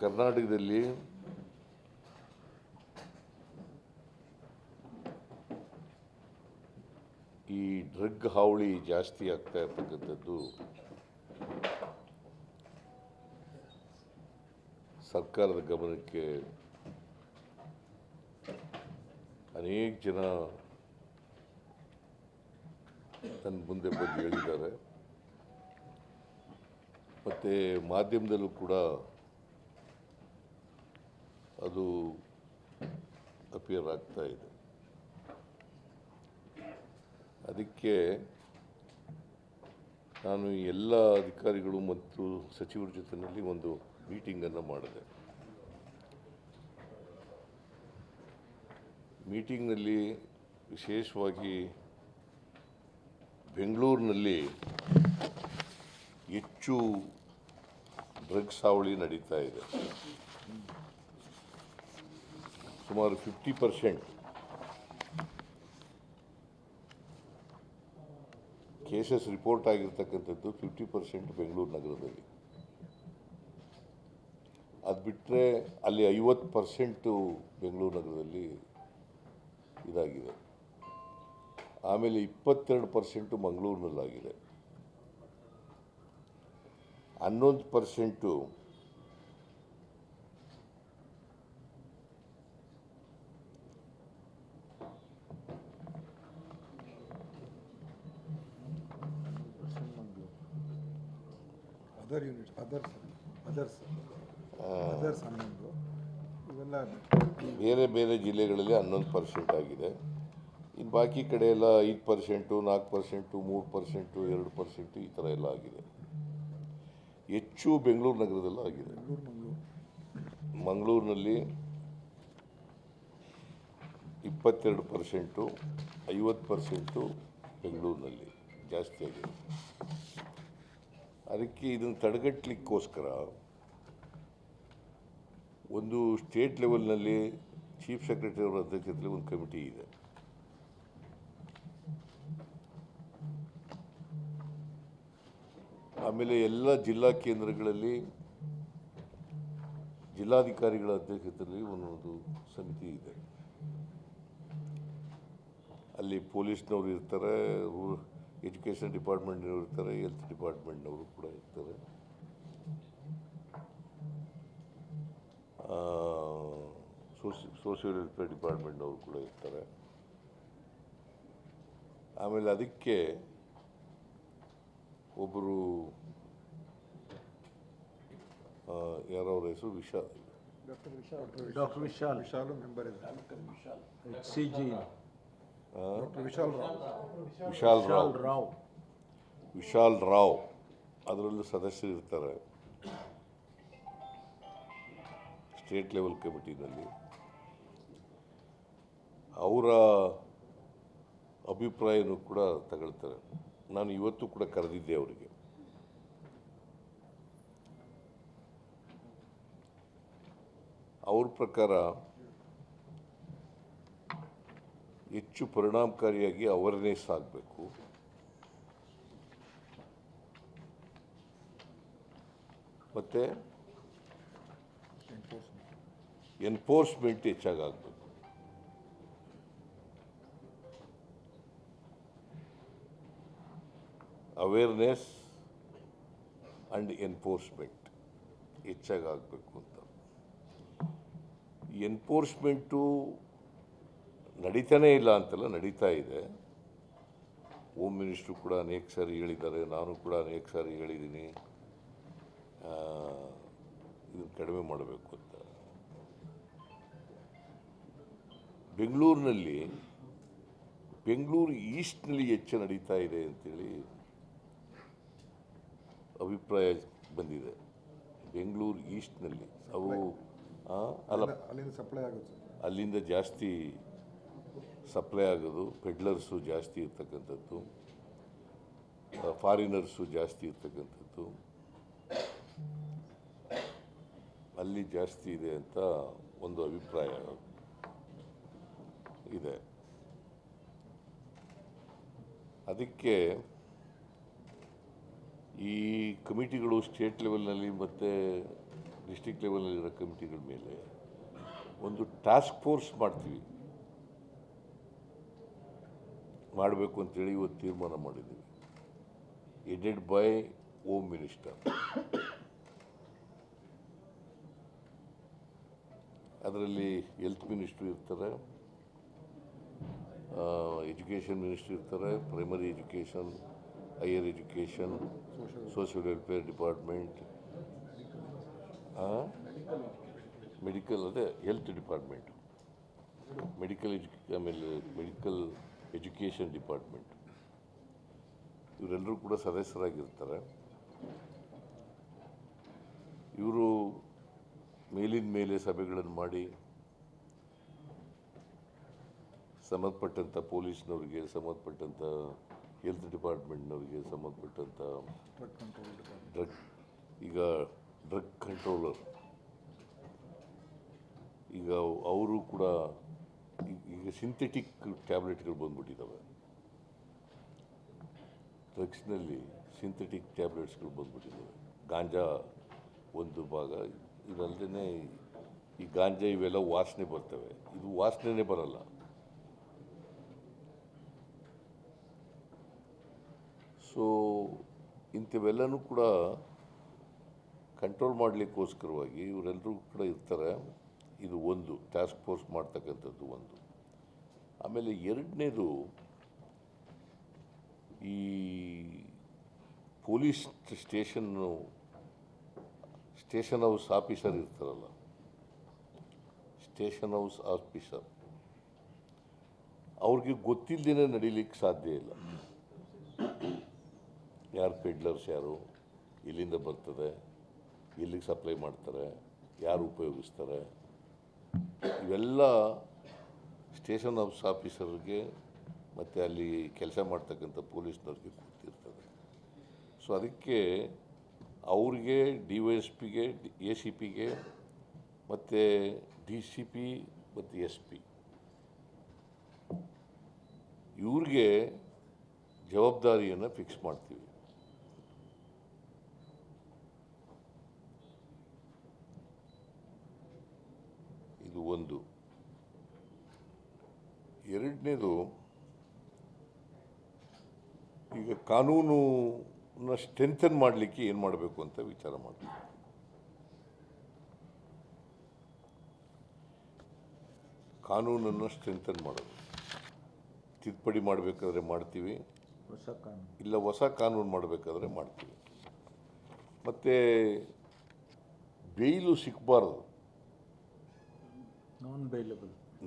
ಕರ್ನಾಟಕದಲ್ಲಿ ಈ ಡ್ರಗ್ ಹಾವಳಿ ಜಾಸ್ತಿ ಆಗ್ತಾ ಇರ್ತಕ್ಕಂಥದ್ದು ಸರ್ಕಾರದ ಗಮನಕ್ಕೆ ಅನೇಕ ಜನ ನನ್ನ ಮುಂದೆ ಬಂದು ಹೇಳಿದ್ದಾರೆ. ಮತ್ತು ಮಾಧ್ಯಮದಲ್ಲೂ ಕೂಡ ಅದು ಅಪಿಯರ್ ಆಗ್ತಾ ಇದೆ. ಅದಕ್ಕೆ ನಾನು ಎಲ್ಲ ಅಧಿಕಾರಿಗಳು ಮತ್ತು ಸಚಿವರ ಜೊತೆಯಲ್ಲಿ ಒಂದು ಮೀಟಿಂಗನ್ನು ಮಾಡಿದೆ. ಮೀಟಿಂಗ್ನಲ್ಲಿ ವಿಶೇಷವಾಗಿ ಬೆಂಗಳೂರಿನಲ್ಲಿ ಹೆಚ್ಚು ಡ್ರಗ್ಸ್ ಹಾವಳಿ ನಡೀತಾ ಇದೆ. ಸುಮಾರು ಫಿಫ್ಟಿ ಪರ್ಸೆಂಟ್ ಕೇಸಸ್ ರಿಪೋರ್ಟ್ ಆಗಿರ್ತಕ್ಕಂಥದ್ದು ಫಿಫ್ಟಿ ಪರ್ಸೆಂಟ್ ಬೆಂಗಳೂರು ನಗರದಲ್ಲಿ. ಅದು ಬಿಟ್ಟರೆ ಅಲ್ಲಿ ಐವತ್ತು ಪರ್ಸೆಂಟು ಬೆಂಗಳೂರು ನಗರದಲ್ಲಿ ಇದಾಗಿದೆ. ಆಮೇಲೆ ಇಪ್ಪತ್ತೆರಡು ಪರ್ಸೆಂಟು ಮಂಗಳೂರಿನಲ್ಲಾಗಿದೆ. ಹನ್ನೊಂದು percent other units others others others ಹನ್ನೊಂದು ಇವೆಲ್ಲ ಬೇರೆ ಬೇರೆ ಜಿಲ್ಲೆಗಳಲ್ಲಿ ಹನ್ನೊಂದು ಪರ್ಸೆಂಟ್ ಆಗಿದೆ. ಇನ್ನು ಬಾಕಿ ಕಡೆ ಎಲ್ಲ ಐದು ಪರ್ಸೆಂಟು ನಾಲ್ಕು ಪರ್ಸೆಂಟು ಮೂರು ಪರ್ಸೆಂಟು ಎರಡು ಪರ್ಸೆಂಟು ಈ ಥರ ಎಲ್ಲ ಆಗಿದೆ. ಹೆಚ್ಚು ಬೆಂಗಳೂರು ನಗರದಲ್ಲ ಆಗಿದೆ. ಮಂಗಳೂರಿನಲ್ಲಿ ಇಪ್ಪತ್ತೆರಡು ಪರ್ಸೆಂಟು ಐವತ್ತು ಪರ್ಸೆಂಟು ಬೆಂಗಳೂರಿನಲ್ಲಿ ಜಾಸ್ತಿ ಆಗಿದೆ. ಅದಕ್ಕೆ ಇದನ್ನು ತಡೆಗಟ್ಟಲಿಕ್ಕೋಸ್ಕರ ಒಂದು ಸ್ಟೇಟ್ ಲೆವೆಲ್ನಲ್ಲಿ ಚೀಫ್ ಸೆಕ್ರೆಟರಿ ಅವರ ಅಧ್ಯಕ್ಷತೆಯಲ್ಲಿ ಒಂದು ಕಮಿಟಿ ಇದೆ. ಆಮೇಲೆ ಎಲ್ಲ ಜಿಲ್ಲಾ ಕೇಂದ್ರಗಳಲ್ಲಿ ಜಿಲ್ಲಾಧಿಕಾರಿಗಳ ಅಧ್ಯಕ್ಷತೆಯಲ್ಲಿ ಒಂದೊಂದು ಸಮಿತಿ ಇದೆ. ಅಲ್ಲಿ ಪೊಲೀಸ್ನವರು ಇರ್ತಾರೆ ಎಜುಕೇಷನ್ ಡಿಪಾರ್ಟ್ಮೆಂಟ್ನವರು ಇರ್ತಾರೆ ಹೆಲ್ತ್ ಡಿಪಾರ್ಟ್ಮೆಂಟ್ನವರು ಕೂಡ ಇರ್ತಾರೆ. ಸೋಶಿ ಸೋಷಿಯಲ್ ವೆಲ್ಫೇರ್ ಡಿಪಾರ್ಟ್ಮೆಂಟ್ನವರು ಕೂಡ ಇರ್ತಾರೆ. ಆಮೇಲೆ ಅದಕ್ಕೆ ಒಬ್ಬರು ಯಾರೋ ಅವ್ರ ಹೆಸರು? Vishal doctor Vishal. Doctor Vishal. Vishal member ಇದೆ. C G. Doctor Vishal Rao. Vishal Vishal Rao Rao. Vishal Rao. ಅದರಲ್ಲೂ ಸದಸ್ಯರು ಇರ್ತಾರೆ. ಸ್ಟೇಟ್ ಲೆವೆಲ್ ಕಮಿಟಿನಲ್ಲಿ. ಅವರ ಅಭಿಪ್ರಾಯನೂ ಕೂಡ ತಗೊಳ್ತಾರೆ. ನಾನು ಇವತ್ತು ಕೂಡ ಕರೆದಿದ್ದೆ ಅವರಿಗೆ. ಅವ್ರ ಪ್ರಕಾರ ಹೆಚ್ಚು ಪರಿಣಾಮಕಾರಿಯಾಗಿ ಅವೇರ್ನೆಸ್ ಆಗಬೇಕು. ಮತ್ತು ಎನ್ಫೋರ್ಸ್ಮೆಂಟ್ ಹೆಚ್ಚಾಗಬೇಕು ಅವೇರ್ನೆಸ್ ಆ್ಯಂಡ್ ಎನ್ಫೋರ್ಸ್ಮೆಂಟ್ ಹೆಚ್ಚಾಗಬೇಕು ಅಂತ. ಎನ್ಫೋರ್ಸ್ಮೆಂಟು ನಡೀತಾನೇ ಇಲ್ಲ ಅಂತಲ್ಲ ನಡೀತಾ ಇದೆ. ಹೋಮ್ ಮಿನಿಸ್ಟ್ರು ಕೂಡ ಅನೇಕ ಸಾರಿ ಹೇಳಿದ್ದಾರೆ ನಾನು ಕೂಡ ಅನೇಕ ಸಾರಿ ಹೇಳಿದ್ದೀನಿ. ಇದನ್ನು ಕಡಿಮೆ ಮಾಡಬೇಕು ಅಂತ. ಬೆಂಗಳೂರಿನಲ್ಲಿ ಬೆಂಗಳೂರು ಈಸ್ಟ್ನಲ್ಲಿ ಹೆಚ್ಚು ನಡೀತಾ ಇದೆ ಅಂತೇಳಿ ಅಭಿಪ್ರಾಯ ಬಂದಿದೆ. ಬೆಂಗಳೂರು ಈಸ್ಟ್ನಲ್ಲಿ ಅವು ಆ, ಅಲ್ಲ ಅಲ್ಲಿಂದ ಸಪ್ಲೈ ಆಗುತ್ತೆ. ಅಲ್ಲಿಂದ ಜಾಸ್ತಿ ಸಪ್ಲೈ ಆಗೋದು, ಪೆಡ್ಲರ್ಸು ಜಾಸ್ತಿ ಇರ್ತಕ್ಕಂಥದ್ದು ಫಾರಿನರ್ಸು ಜಾಸ್ತಿ ಇರ್ತಕ್ಕಂಥದ್ದು. ಅಲ್ಲಿ ಜಾಸ್ತಿ ಇದೆ ಅಂತ ಒಂದು ಅಭಿಪ್ರಾಯ ಇದೆ. ಅದಕ್ಕೆ ಈ ಕಮಿಟಿಗಳು ಸ್ಟೇಟ್ ಲೆವೆಲ್ನಲ್ಲಿ ಮತ್ತು ಡಿಸ್ಟಿಕ್ ಲೆವೆಲ್ನಲ್ಲಿರೋ ಕಮಿಟಿಗಳ ಮೇಲೆ ಒಂದು ಟಾಸ್ಕ್ ಫೋರ್ಸ್ ಮಾಡ್ತೀವಿ. ಮಾಡಬೇಕು ಅಂತೇಳಿ ಇವತ್ತು ತೀರ್ಮಾನ ಮಾಡಿದ್ದೀವಿ. ಎಡೆಡ್ ಬೈ ಓಮ್ ಮಿನಿಸ್ಟರ್ ಅದರಲ್ಲಿ ಹೆಲ್ತ್ ಮಿನಿಸ್ಟ್ರು ಇರ್ತಾರೆ ಎಜುಕೇಷನ್ ಮಿನಿಸ್ಟ್ರಿ ಇರ್ತಾರೆ primary education higher education social welfare department medical ಅದೇ ಹೆಲ್ತ್ ಡಿಪಾರ್ಟ್ಮೆಂಟ್ ಮೆಡಿಕಲ್ ಎಜು ಆಮೇಲೆ ಮೆಡಿಕಲ್ ಎಜುಕೇಷನ್ ಡಿಪಾರ್ಟ್ಮೆಂಟ್ ಇವರೆಲ್ಲರೂ ಕೂಡ ಸದಸ್ಯರಾಗಿರ್ತಾರೆ. ಇವರು ಮೇಲಿನ ಮೇಲೆ ಸಭೆಗಳನ್ನು ಮಾಡಿ ಸಂಬಂಧಪಟ್ಟಂಥ ಪೊಲೀಸ್ನವ್ರಿಗೆ ಸಂಬಂಧಪಟ್ಟಂಥ ಹೆಲ್ತ್ ಡಿಪಾರ್ಟ್ಮೆಂಟ್ನವ್ರಿಗೆ ಸಂಬಂಧಪಟ್ಟಂಥ ಡ್ರಗ್ ಈಗ ಡ್ರಗ್ ಕಂಟ್ರೋಲರ್. ಈಗ ಅವರು ಕೂಡ ಈಗ ಸಿಂಥೆಟಿಕ್ ಟ್ಯಾಬ್ಲೆಟ್ಗಳು ಬಂದ್ಬಿಟ್ಟಿದ್ದಾವೆ. ಡ್ರಗ್ಸ್ನಲ್ಲಿ ಸಿಂಥೆಟಿಕ್ ಟ್ಯಾಬ್ಲೆಟ್ಸ್ಗಳು ಬಂದ್ಬಿಟ್ಟಿದ್ದಾವೆ. ಗಾಂಜಾ ಒಂದು ಭಾಗ ಇದಲ್ಲದೇ ಈ ಗಾಂಜಾ ಇವೆಲ್ಲ ವಾಸನೆ ಬರ್ತವೆ. ಇದು ವಾಸನೆ ಬರಲ್ಲ. ಸೊ ಇಂಥವೆಲ್ಲನೂ ಕೂಡ ಕಂಟ್ರೋಲ್ ಮಾಡಲಿಕ್ಕೋಸ್ಕರವಾಗಿ ಇವರೆಲ್ಲರೂ ಕೂಡ ಇರ್ತಾರೆ. ಇದು ಒಂದು ಟಾಸ್ಕ್ ಫೋರ್ಸ್ ಮಾಡ್ತಕ್ಕಂಥದ್ದು ಒಂದು. ಆಮೇಲೆ ಎರಡನೇದು, ಈ police station station house officer ಇರ್ತಾರಲ್ಲ. Station house officer. ಅವ್ರಿಗೆ ಗೊತ್ತಿಲ್ಲದೇ ನಡೀಲಿಕ್ಕೆ ಸಾಧ್ಯ ಇಲ್ಲ. ಯಾರು ಪೆಡ್ಲರ್ಸ್ ಯಾರು, ಎಲ್ಲಿಂದ ಬರ್ತದೆ, ಎಲ್ಲಿಗೆ ಸಪ್ಲೈ ಮಾಡ್ತಾರೆ, ಯಾರು ಉಪಯೋಗಿಸ್ತಾರೆ. ಇವೆಲ್ಲ ಸ್ಟೇಷನ್ ಹೌಸ್ ಆಫೀಸರ್ಗೆ ಮತ್ತು ಅಲ್ಲಿ ಕೆಲಸ ಮಾಡ್ತಕ್ಕಂಥ ಪೊಲೀಸ್ನವ್ರಿಗೆ ಕೂತಿರ್ತದೆ ಸೊ ಅದಕ್ಕೆ ಅವ್ರಿಗೆ, ಡಿ ವೈ ಎಸ್ ಪಿಗೆ, ಎ ಸಿ ಪಿಗೆ, ಮತ್ತು ಡಿ ಸಿ ಪಿ ಮತ್ತು ಎಸ್ ಪಿ. ಇವ್ರಿಗೆ ಜವಾಬ್ದಾರಿಯನ್ನು ಫಿಕ್ಸ್ ಮಾಡ್ತೀವಿ ಇದು ಒಂದು. ಎರಡನೇದು ಈಗ ಕಾನೂನನ್ನ ಸ್ಟ್ರೆಂಥನ್ ಮಾಡಲಿಕ್ಕೆ ಏನು ಮಾಡಬೇಕು ಅಂತ ವಿಚಾರ ಮಾಡ್ತೀವಿ ಕಾನೂನನ್ನು ಸ್ಟ್ರೆಂಥನ್ ಮಾಡೋದು. ತಿದ್ದುಪಡಿ ಮಾಡಬೇಕಾದ್ರೆ ಮಾಡ್ತೀವಿ. ಹೊಸ ಕಾನೂನು. ಇಲ್ಲ ಹೊಸ ಕಾನೂನು ಮಾಡಬೇಕಾದ್ರೆ ಮಾಡ್ತೀವಿ. ಮತ್ತು ಬೇಯ್ಲು ಸಿಕ್ಕಬಾರ್ದು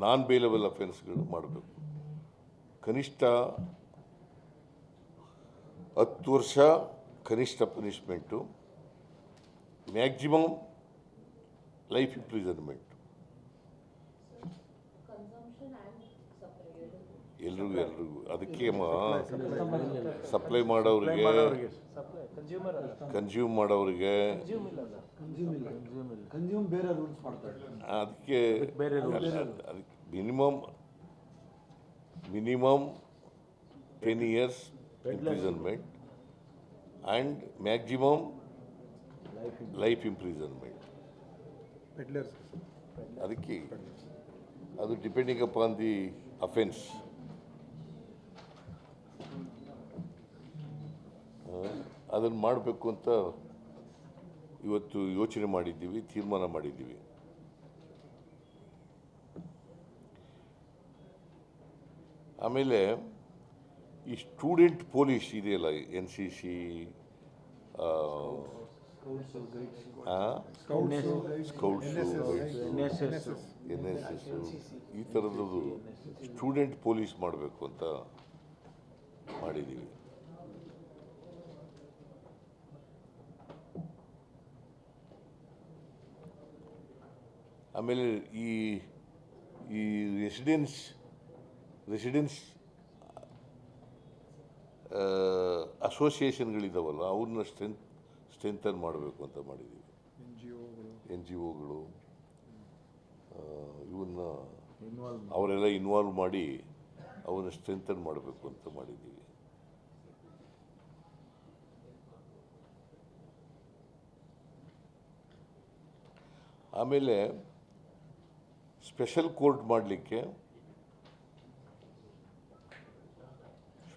ನಾನ್ ಬೈಲಬಲ್ ಅಫೆನ್ಸ್ಗಳು ಮಾಡಬೇಕು. ಕನಿಷ್ಠ ಹತ್ತು ವರ್ಷ ಕನಿಷ್ಠ ಪನಿಷ್ಮೆಂಟು ಮ್ಯಾಕ್ಸಿಮಮ್ ಲೈಫ್ ಇಂಪ್ರಿಸನ್ಮೆಂಟ್ ಎಲ್ರಿಗೂ ಎಲ್ರಿಗೂ. ಅದಕ್ಕೆ ಸಪ್ಲೈ ಮಾಡೋರಿಗೆ ಕನ್ಸ್ಯೂಮರ್ ಕನ್ಸ್ಯೂಮ್ ಮಾಡೋರಿಗೆ ಕನ್ಸ್ಯೂಮ್ ಇಲ್ಲ ಅಲ್ಲ. ಕನ್ಸ್ಯೂಮ್ ಇಲ್ಲ. ಕನ್ಸ್ಯೂಮ್ ಇಲ್ಲ. ಕನ್ಸ್ಯೂಮ್ ಬೇರೆ ರೂಲ್ಸ್ ಮಾಡ್ತಾರೆ. ಅದಕ್ಕೆ. ಅದಕ್ಕೆ minimum minimum ten years imprisonment and maximum life life imprisonment ಅದಕ್ಕೆ ಅದು ಡಿಪೆಂಡಿಂಗ್ ಅಪಾನ್ ದಿ ಅಫೆನ್ಸ್ ಅದನ್ನು ಮಾಡಬೇಕು ಅಂತ ಇವತ್ತು ಯೋಚನೆ ಮಾಡಿದ್ದೀವಿ, ತೀರ್ಮಾನ ಮಾಡಿದ್ದೀವಿ. ಆಮೇಲೆ ಈ ಸ್ಟೂಡೆಂಟ್ ಪೊಲೀಸ್ ಇದೆಯಲ್ಲ, N C C N S S, ಈ ಥರದ್ದು ಸ್ಟೂಡೆಂಟ್ ಪೊಲೀಸ್ ಮಾಡಬೇಕು ಅಂತ ಮಾಡಿದ್ದೀವಿ. ಆಮೇಲೆ ಈ ಈ ರೆಸಿಡೆನ್ಸ್ ರೆಸಿಡೆನ್ಸ್ ಅಸೋಸಿಯೇಷನ್ಗಳಿದ್ದಾವಲ್ಲ ಅವ್ರನ್ನ ಸ್ಟ್ರೆಂತ್ ಸ್ಟ್ರೆಂಥನ್ ಮಾಡಬೇಕು ಅಂತ ಮಾಡಿದ್ದೀವಿ ಎನ್ ಜಿ ಒಗಳು ಇವನ್ನ ಅವರೆಲ್ಲ ಇನ್ವಾಲ್ವ್ ಮಾಡಿ ಅವನ್ನ ಸ್ಟ್ರೆಂಥನ್ ಮಾಡಬೇಕು ಅಂತ ಮಾಡಿದ್ದೀವಿ ಆಮೇಲೆ ಸ್ಪೆಷಲ್ ಕೋರ್ಟ್ ಮಾಡಲಿಕ್ಕೆ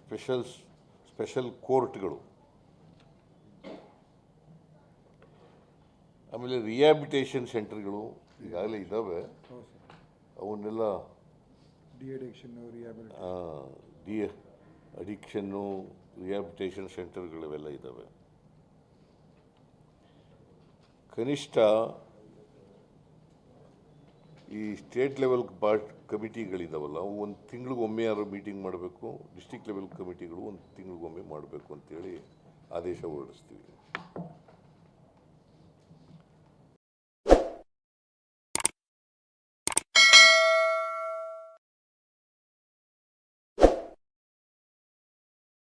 ಸ್ಪೆಷಲ್ ಸ್ಪೆಷಲ್ ಕೋರ್ಟ್ಗಳು. ಆಮೇಲೆ ರಿಯಾಬಿಟೇಷನ್ ಸೆಂಟರ್ಗಳು ಈಗಾಗಲೇ ಇದ್ದಾವೆ ಅವನ್ನೆಲ್ಲ ಡಿ ಅಡಿಕ್ಷನ್ನು ರಿಯಾಬಿಟೇಷನ್ ಸೆಂಟರ್ಗಳಿವೆಲ್ಲ ಇದ್ದಾವೆ ಕನಿಷ್ಠ ಈ ಸ್ಟೇಟ್ ಲೆವೆಲ್ ಪಾರ್ಟ್ ಕಮಿಟಿಗಳಿದಾವಲ್ಲ, ಅವು ಒಂದು ತಿಂಗಳಿಗೊಮ್ಮೆ ಯಾರು ಮೀಟಿಂಗ್ ಮಾಡಬೇಕು ಡಿಸ್ಟಿಕ್ ಲೆವೆಲ್ ಕಮಿಟಿಗಳು ಒಂದು ತಿಂಗಳಿಗೊಮ್ಮೆ ಮಾಡಬೇಕು ಅಂತೇಳಿ ಆದೇಶ ಹೊರಡಿಸ್ತೀವಿ.